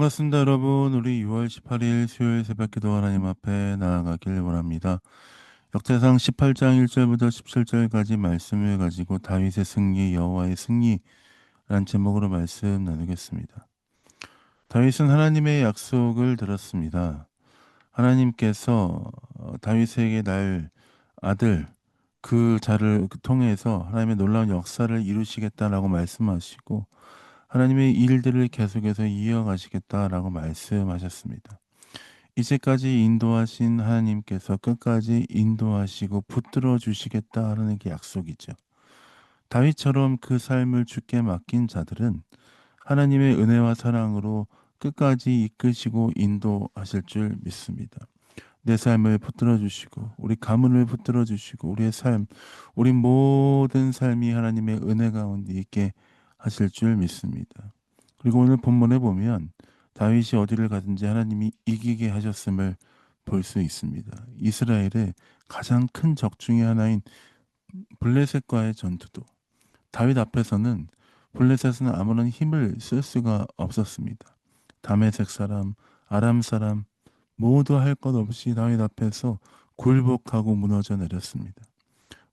반갑습니다, 여러분. 우리 6월 18일 수요일 새벽 기도 하나님 앞에 나아가길 원합니다. 역대상 18장 1절부터 17절까지 말씀을 가지고 다윗의 승리, 여호와의 승리란 제목으로 말씀 나누겠습니다. 다윗은 하나님의 약속을 들었습니다. 하나님께서 어, 다윗에게 날 아들 그 자를 통해서 하나님의 놀라운 역사를 이루시겠다라고 말씀하시고 하나님의 일들을 계속해서 이어가시겠다라고 말씀하셨습니다. 이제까지 인도하신 하나님께서 끝까지 인도하시고 붙들어 주시겠다라는 게 약속이죠. 다윗처럼 그 삶을 주께 맡긴 자들은 하나님의 은혜와 사랑으로 끝까지 이끄시고 인도하실 줄 믿습니다. 내 삶을 붙들어 주시고 우리 가문을 붙들어 주시고 우리의 삶, 우리 모든 삶이 하나님의 은혜 가운데 있게 하실 줄 믿습니다. 그리고 오늘 본문에 보면 다윗이 어디를 가든지 하나님이 이기게 하셨음을 볼 수 있습니다. 이스라엘의 가장 큰 적 중의 하나인 블레셋과의 전투도 다윗 앞에서는 블레셋은 아무런 힘을 쓸 수가 없었습니다. 다메섹 사람, 아람 사람 모두 할 것 없이 다윗 앞에서 굴복하고 무너져 내렸습니다.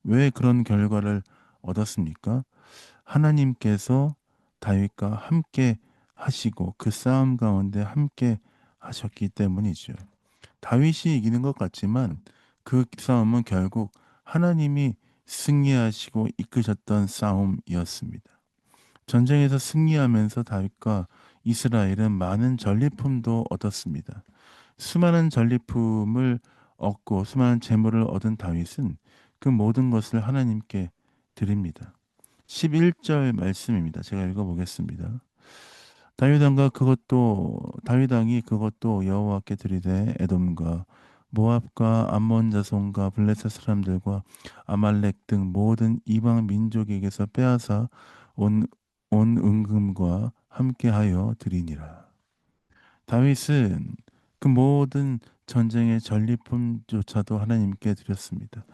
왜 그런 결과를 얻었습니까? 하나님께서 다윗과 함께 하시고 그 싸움 가운데 함께 하셨기 때문이죠. 다윗이 이기는 것 같지만 그 싸움은 결국 하나님이 승리하시고 이끄셨던 싸움이었습니다. 전쟁에서 승리하면서 다윗과 이스라엘은 많은 전리품도 얻었습니다. 수많은 전리품을 얻고 수많은 재물을 얻은 다윗은 그 모든 것을 하나님께 드립니다. 11절 말씀입니다. 제가 읽어보겠습니다. 다윗왕과 그것도 다윗왕이 그것도 여호와께 드리되 에돔과 모압과 암몬 자손과 블레셋 사람들과 아말렉 등 모든 이방 민족에게서 빼앗아 온, 온 은금과 함께하여 드리니라. 다윗은 그 모든 전쟁의 전리품조차도 하나님께 드렸습니다.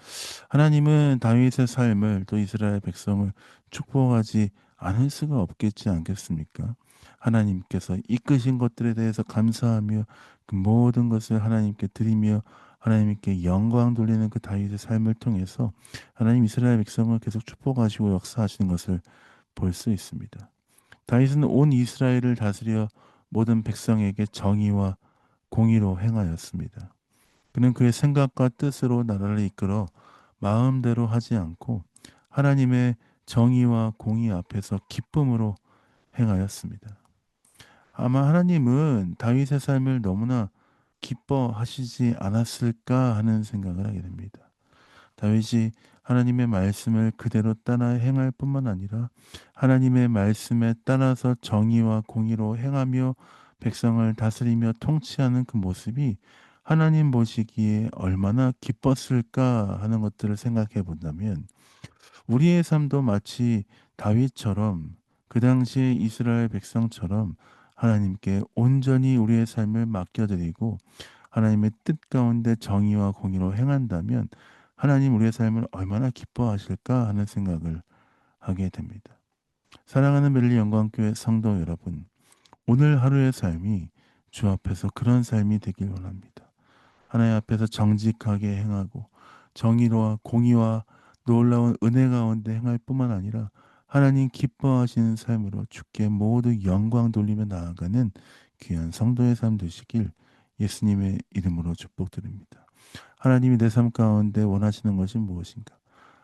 하나님은 다윗의 삶을 또 이스라엘 백성을 축복하지 않을 수가 없겠지 않겠습니까? 하나님께서 이끄신 것들에 대해서 감사하며 그 모든 것을 하나님께 드리며 하나님께 영광 돌리는 그 다윗의 삶을 통해서 하나님 이스라엘 백성을 계속 축복하시고 역사하시는 것을 볼 수 있습니다. 다윗은 온 이스라엘을 다스려 모든 백성에게 정의와 공의로 행하였습니다. 그는 그의 생각과 뜻으로 나라를 이끌어 마음대로 하지 않고 하나님의 정의와 공의 앞에서 기쁨으로 행하였습니다. 아마 하나님은 다윗의 삶을 너무나 기뻐하시지 않았을까 하는 생각을 하게 됩니다. 다윗이 하나님의 말씀을 그대로 따라 행할 뿐만 아니라 하나님의 말씀에 따라서 정의와 공의로 행하며 백성을 다스리며 통치하는 그 모습이 하나님 보시기에 얼마나 기뻤을까 하는 것들을 생각해 본다면 우리의 삶도 마치 다윗처럼 그 당시에 이스라엘 백성처럼 하나님께 온전히 우리의 삶을 맡겨드리고 하나님의 뜻 가운데 정의와 공의로 행한다면 하나님 우리의 삶을 얼마나 기뻐하실까 하는 생각을 하게 됩니다. 사랑하는 멜리 영광교회 성도 여러분, 오늘 하루의 삶이 주 앞에서 그런 삶이 되길 원합니다. 하나님 앞에서 정직하게 행하고 정의로와 공의와 놀라운 은혜 가운데 행할 뿐만 아니라 하나님 기뻐하시는 삶으로 주께 모두 영광 돌리며 나아가는 귀한 성도의 삶 되시길 예수님의 이름으로 축복드립니다. 하나님이 내 삶 가운데 원하시는 것이 무엇인가?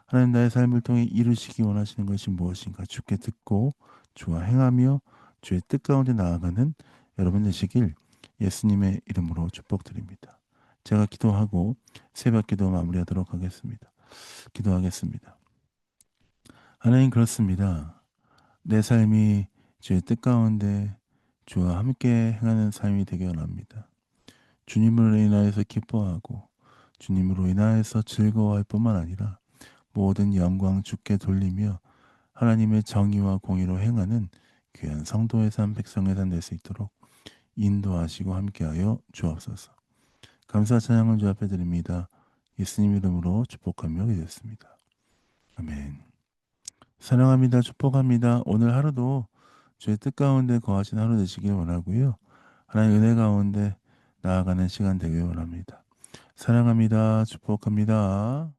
하나님 나의 삶을 통해 이루시기 원하시는 것이 무엇인가? 주께 듣고 주와 행하며 주의 뜻 가운데 나아가는 여러분 되시길 예수님의 이름으로 축복드립니다. 제가 기도하고 새벽 기도 마무리하도록 하겠습니다. 기도하겠습니다. 하나님 그렇습니다. 내 삶이 주의 뜻 가운데 주와 함께 행하는 삶이 되기 원합니다. 주님으로 인하여서 기뻐하고 주님으로 인하여서 즐거워할 뿐만 아니라 모든 영광 주께 돌리며 하나님의 정의와 공의로 행하는 귀한 성도의 삶, 백성의 삶 될 수 있도록 인도하시고 함께하여 주옵소서. 감사 찬양을 주 앞에 드립니다. 예수님 이름으로 축복하며 기도했습니다. 아멘. 사랑합니다. 축복합니다. 오늘 하루도 주의 뜻 가운데 거하신 하루 되시길 원하고요. 하나님 은혜 가운데 나아가는 시간 되길 원합니다. 사랑합니다. 축복합니다.